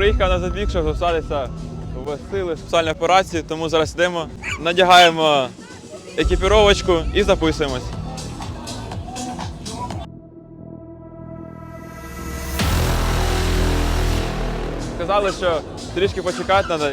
приїхав на забіг, щоб записатися в сили спеціальної операції, тому зараз йдемо, надягаємо екіпіровочку і записуємось. Сказали, що трішки почекати треба.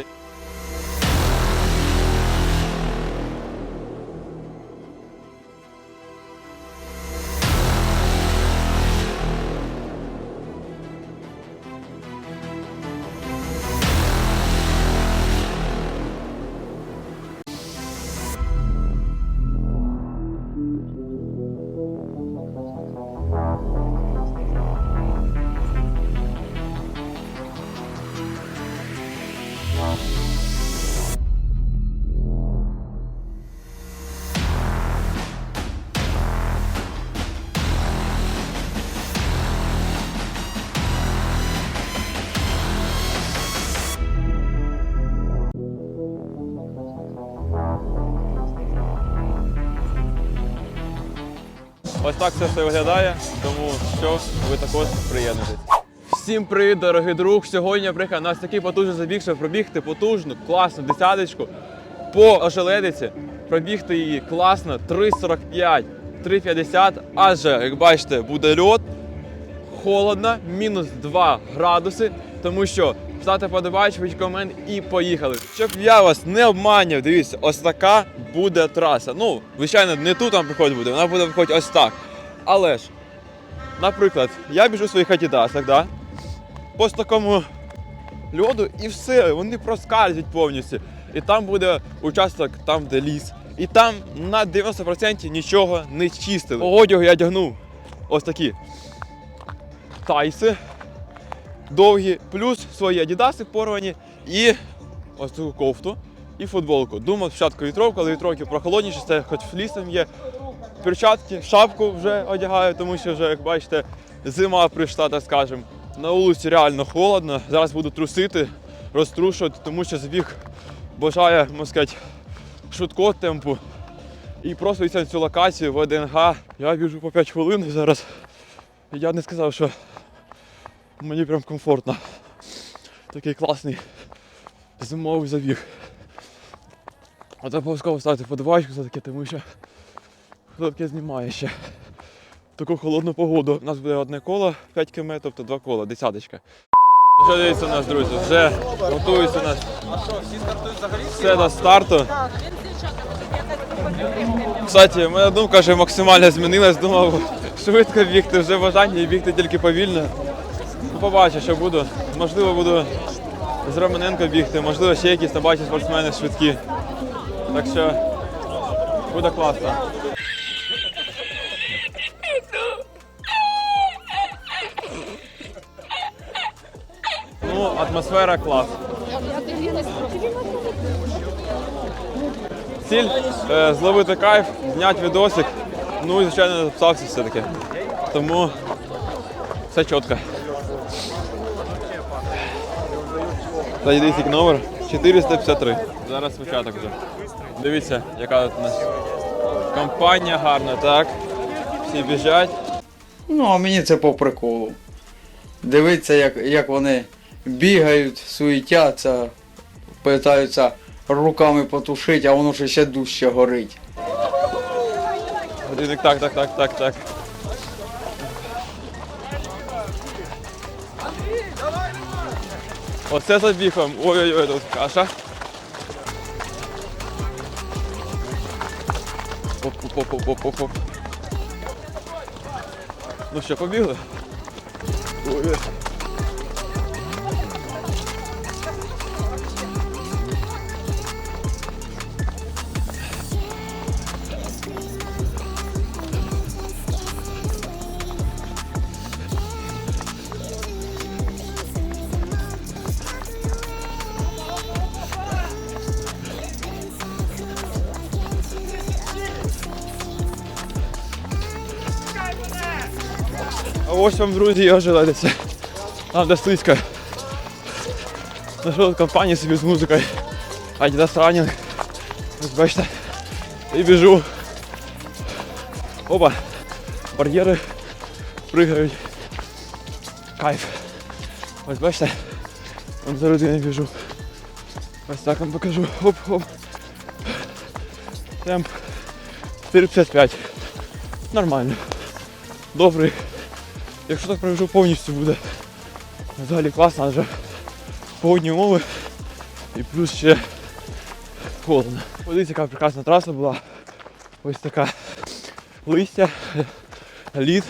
Ось так це все виглядає, тому що ви також приєднуйтесь. Всім привіт, дорогий друг! Сьогодні я приїхав на такий потужний забіг, щоб пробігти потужну, класну десяточку по ожеледиці. Пробігти її класно 3,45, 3,50, адже, як бачите, буде льот, холодно, мінус 2 градуси, тому що ставте подобач, комент і поїхали. Щоб я вас не обманював, дивіться, ось така буде траса. Ну, звичайно, не тут там приходить буде, вона буде виходити ось так. Але ж, наприклад, я біжу в своїх адідасах, да? по такому льоду і все, вони проскальзять повністю. І там буде участок, там, де ліс. І там на 90% нічого не чистили. Одягу я одягнув ось такі тайси довгі, плюс свої адідаси порвані і ось таку кофту і футболку. Думав спочатку вітровку, але вітровки прохолодніше, це хоч флісом є. Перчатки, шапку вже одягаю, тому що вже, як бачите, зима прийшла, так скажемо. На вулиці реально холодно. Зараз буду трусити, розтрушувати, тому що збіг бажає, можна сказати, швидкого темпу. І просто йти на цю локацію в ОДНГ. Я біжу по 5 хвилин зараз. Я не сказав, що Мені прям комфортно. Такий класний зимовий забіг. От обов'язково ставити подобайку за таке, тому що хто знімає ще. Таку холодну погоду. У нас буде одне коло 5 км, тобто два кола, десяточка. Що дивіться у нас, друзі? Вже готується у нас все до старту. Кстати, моя думка вже максимально змінилась. Думав швидко бігти, вже бажання і бігти тільки повільно. Побачу, що буду. Можливо, буду з Романенко бігти, можливо, ще якісь побачу спортсмени швидкі. Так що буде класно. Ну, атмосфера клас. Ціль е, зловити кайф, зняти відосик. Ну і звичайно записався все-таки. Тому все чітко. Кстати, дивіться, який номер 453. Зараз початок вже. Дивіться, яка тут у нас компанія гарна, так. Всі біжать. Ну, а мені це по приколу. Дивиться, як, як вони бігають, суетяться, питаються руками потушити, а воно ще ще дужче горить. Так, так, так, так, так. Оце забігом. Ой-ой-ой, тут каша. Оп-оп-оп-оп-оп-оп. Ну що, побігли? Ой. Ось вам, друзі, і ожеледиться. Там де слизько. Знайшов компанію собі з музикою. Adidas Running. Ось бачите. І біжу. Опа. Бар'єри пригають. Кайф. Ось бачите. Вон за людини біжу. Ось так вам покажу. Оп-оп. Темп 4,55. Нормально. Добрий. Якщо так пробіжу повністю буде. Взагалі класно, адже погодні умови і плюс ще холодно. Подивіться, яка прекрасна траса була. Ось така листя, лід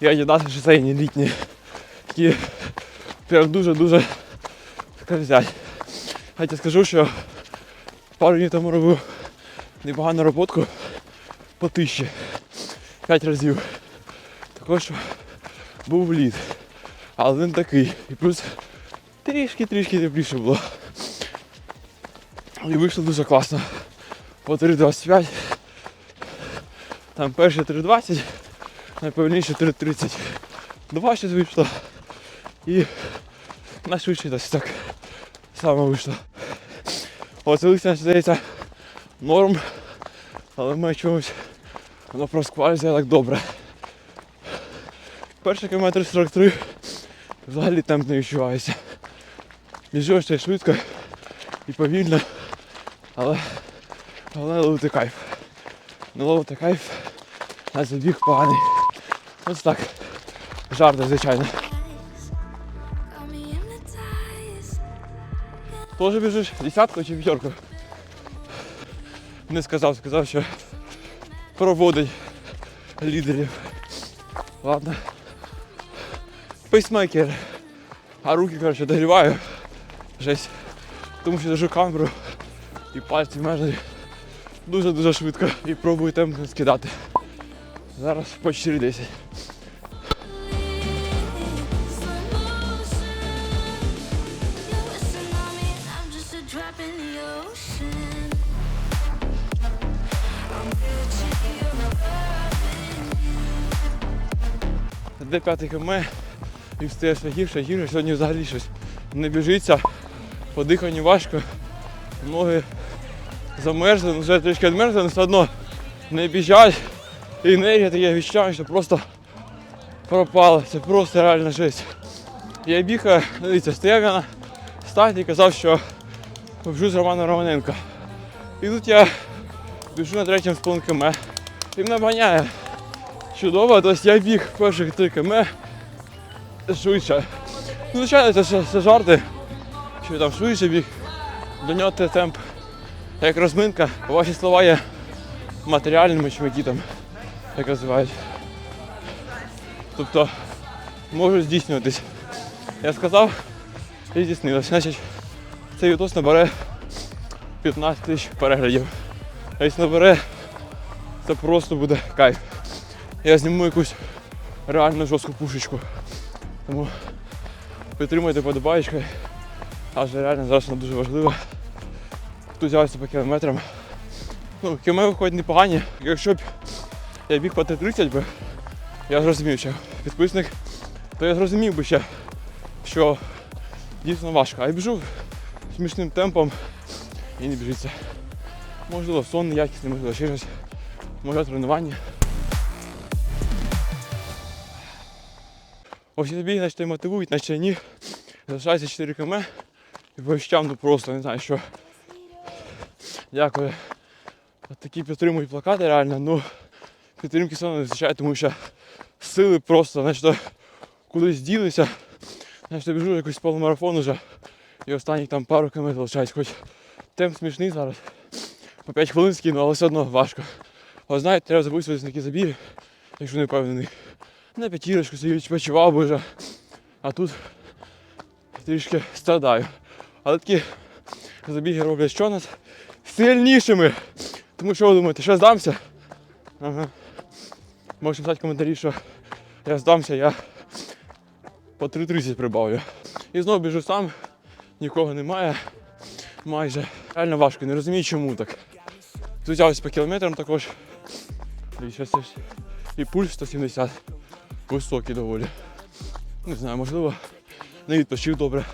і адідаси шосейні літні. Такі прям дуже-дуже скользять. Хоча скажу, що пару днів тому робив непогану роботку по тисячі. П'ять разів. Також був лід. Але не такий. І плюс трішки-трішки тепліше було. І вийшло дуже класно. По 3.25. Там перше 3.20, найповільніше 3.30. Два щось вийшло. І найшвидше десь так само вийшло. Оце листя, здається, норм, але ми чомусь воно просквалюється так добре. Перший кілометр 43 взагалі темп не відчувається. Біжу ще швидко і повільно, але головне ловити кайф. Не ловити кайф, а забіг поганий. Ось так. Жарти, звичайно. Тоже біжиш десятку чи п'ятерку? Не сказав, сказав, що проводить лідерів. Ладно. Пейсмейкер. А руки, коротше, догріваю. Жесть. Тому що держу камеру і пальці межі дуже-дуже швидко і пробую темп скидати. Зараз по 4.10. Slow motion. You're whistling on me, and I'm just a drop in the ocean. I'm picturing you loving Де п'ятий км і все гірше, гірше. Сьогодні взагалі щось не біжиться, по диханню важко, ноги замерзли, ну, вже трішки відмерзли, але все одно не біжать. І енергія таке відчуття, що просто пропала. Це просто реальна жесть. Я бігаю, дивіться, стояв я на старті і казав, що біжу з Романом Романенко. І тут я біжу на третьому з половиною. І мене обганяє чудово, тобто я біг перших 3 км швидше. Ну, звичайно, це, все- це жарти, що там швидше біг. До нього те темп як розминка. Ваші слова є матеріальними, чи які там, як називають. Тобто можуть здійснюватись. Я сказав і здійснилось. Значить, цей відос набере 15 тисяч переглядів. А якщо набере, це просто буде кайф я зніму якусь реально жорстку пушечку. Тому підтримуйте подобаєчкою. Адже реально зараз вона дуже важлива. Хто взявся по кілометрам. Ну, кілометри виходять непогані. Якщо б я біг по 30 би, я зрозумів, що підписник, то я зрозумів би ще, що дійсно важко. А я біжу смішним темпом і не біжиться. Можливо, сон неякісний, можливо, ще щось. Може тренування. Ось ці забіги, наче мотивують, наче ні. Залишається 4 км. І по ну просто не знаю, що. Дякую. От такі підтримують плакати реально, ну підтримки все одно не вистачає, тому що сили просто, значить, кудись ділися. Значить, я біжу якийсь полумарафон уже. І останніх там пару км залишається. Хоч темп смішний зараз. По 5 хвилин скину, але все одно важко. Але знаєте, треба записуватися на такі забіги, якщо не впевнений. На п'ятірочку собі відпочивав би вже. А тут трішки страдаю. Але такі забіги роблять що нас сильнішими. Тому що ви думаєте, що здамся? Ага. Можете писати коментарі, що я здамся, я по 3.30 прибавлю. І знову біжу сам, нікого немає. Майже. Реально важко, не розумію чому так. Тут ось по кілометрам також. І, щас, ось- і пульс 170 високий доволі. Не знаю, можливо, не відпочив добре,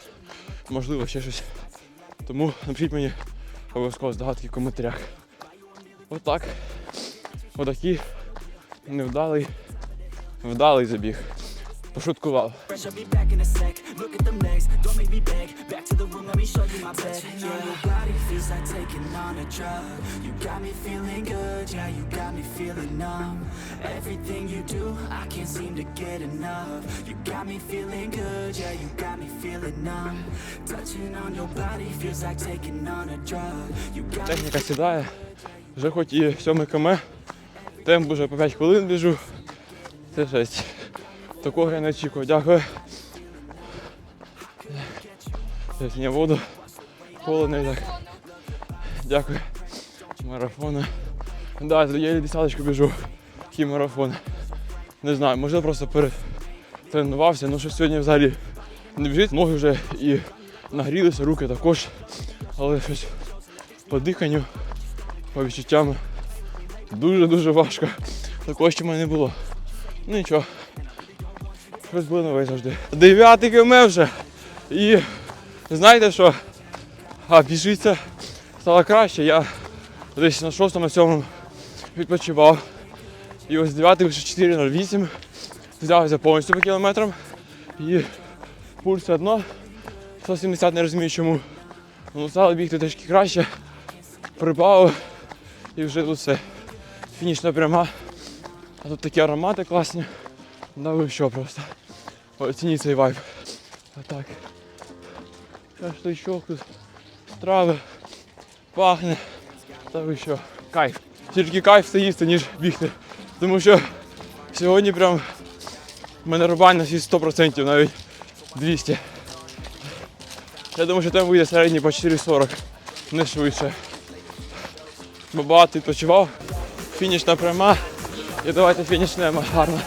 можливо, ще щось. Тому напишіть мені обов'язково здогадки в коментарях. Отак. Отакий невдалий, вдалий забіг. Пошуткував. Техніка сідає. Вже хоч і 7 км. Темп уже по 5 хвилин біжу. Це жесть. Такого я не очікував. Дякую. Зараз мені воду. Холодно і так. Дякую. Марафони. Да, я десяточку біжу. Такий марафон. Не знаю, може просто перетренувався, ну що сьогодні взагалі не біжить. Ноги вже і нагрілися, руки також. Але щось по диханню, по відчуттям дуже-дуже важко. Такого ще мене не було. Ну нічого. Нове завжди. Дев'ятий км вже. І знаєте що? А біжиться стало краще. Я десь на шостому, сьомому відпочивав. І ось 9 вже 4.08. Взявся повністю по кілометрам. І пульс одно 170 не розумію чому. Ну, стало бігти трішки краще. Прибавив і вже тут все. Фінішна пряма. А тут такі аромати класні. Да ви що просто. Оцініть цей вайб. А так. Шашличок тут. Страви. Пахне. Та ви що. Кайф. Тільки кайф це їсти, ніж бігти. Тому що сьогодні прям мене рубальність 100%, навіть 200. Я думаю, що там вийде середній по 4,40, не швидше. Бо багато відпочивав. Фінішна пряма. І давайте фінішнемо гарно.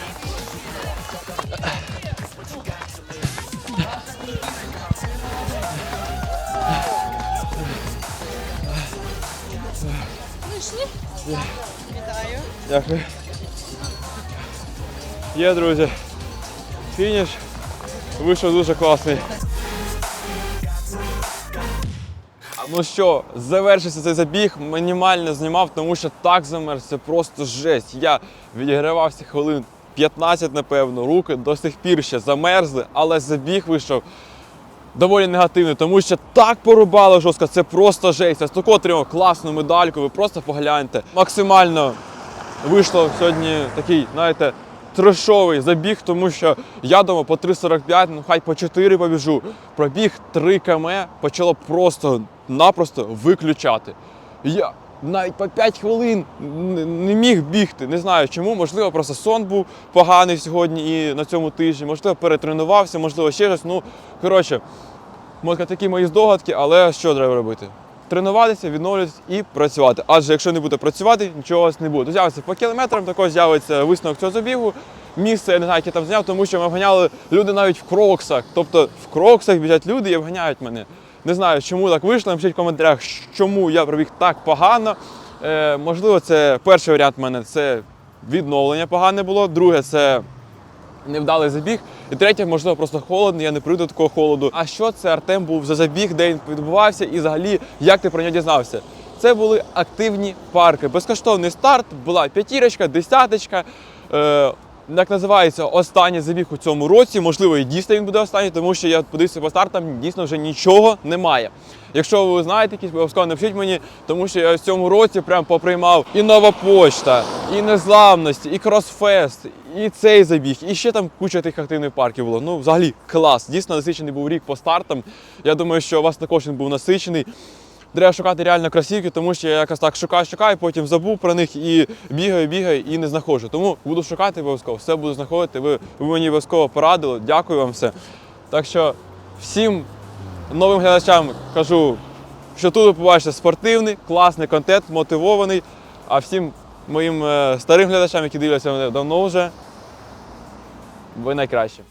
Дякую. Є, друзі. Фініш вийшов дуже класний. Ну що, завершився цей забіг, мінімально знімав, тому що так замерз, це просто жесть. Я відігравався хвилин 15, напевно, руки до сих пір ще замерзли, але забіг вийшов доволі негативний, тому що так порубало жорстко, це просто жесть. Я з такого отримав класну медальку, ви просто погляньте. Максимально вийшло сьогодні такий, знаєте, трешовий забіг, тому що я думав по 3,45, ну хай по 4 побіжу. Пробіг 3 км, почало просто-напросто виключати. Я навіть по 5 хвилин не міг бігти. Не знаю чому. Можливо, просто сон був поганий сьогодні і на цьому тижні. Можливо, перетренувався, можливо, ще щось. Ну, коротше, Може, такі мої здогадки, але що треба робити? Тренуватися, відновлюватися і працювати. Адже якщо не буде працювати, нічого не буде. З'явиться по кілометрам, також з'явиться висновок цього забігу. Місце, я не знаю, яке там зняв, тому що ми обганяли люди навіть в кроксах. Тобто в кроксах біжать люди і обганяють мене. Не знаю, чому так вийшло. Напишіть в коментарях, чому я пробіг так погано. Е, можливо, це перший варіант в мене це відновлення погане було. Друге, це невдалий забіг. І третє, можливо, просто холодно, я не прийду до такого холоду. А що це Артем був за забіг, де він відбувався, і взагалі як ти про нього дізнався? Це були активні парки. Безкоштовний старт, була п'ятірочка, десяточка. Е, як називається останній забіг у цьому році. Можливо, і дійсно він буде останній, тому що я подивився по стартам, дійсно вже нічого немає. Якщо ви знаєте якісь, обов'язково напишіть мені, тому що я в цьому році прям поприймав і нова почта, і незламності, і кросфест, і цей забіг, і ще там куча тих активних парків було. Ну, взагалі, клас. Дійсно насичений був рік по стартам. Я думаю, що у вас також він був насичений. Треба шукати реально кросівки, тому що я якось так шукаю, шукаю, потім забув про них і бігаю, бігаю і не знаходжу. Тому буду шукати обов'язково, все буду знаходити. Ви, ви мені обов'язково порадили. Дякую вам все. Так що всім новим глядачам кажу, що тут ви побачите спортивний, класний контент, мотивований. А всім моїм е, старим глядачам, які дивляться мене давно вже, ви найкращі.